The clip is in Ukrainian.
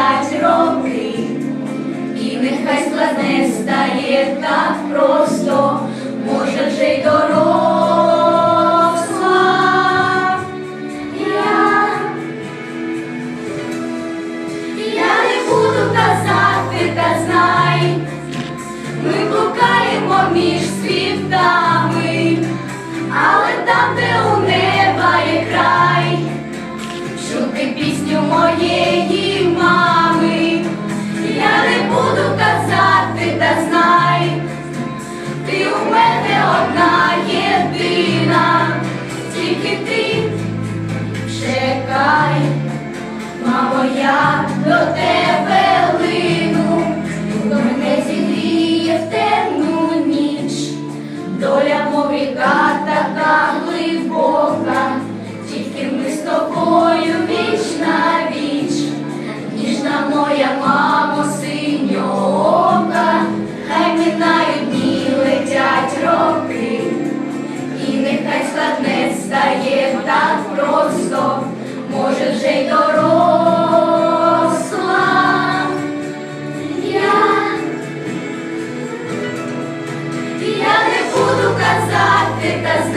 летять роки, і нехай складне стає так просто. мене одна єдина, тільки ти чекай, мамо, я до тебе. Let us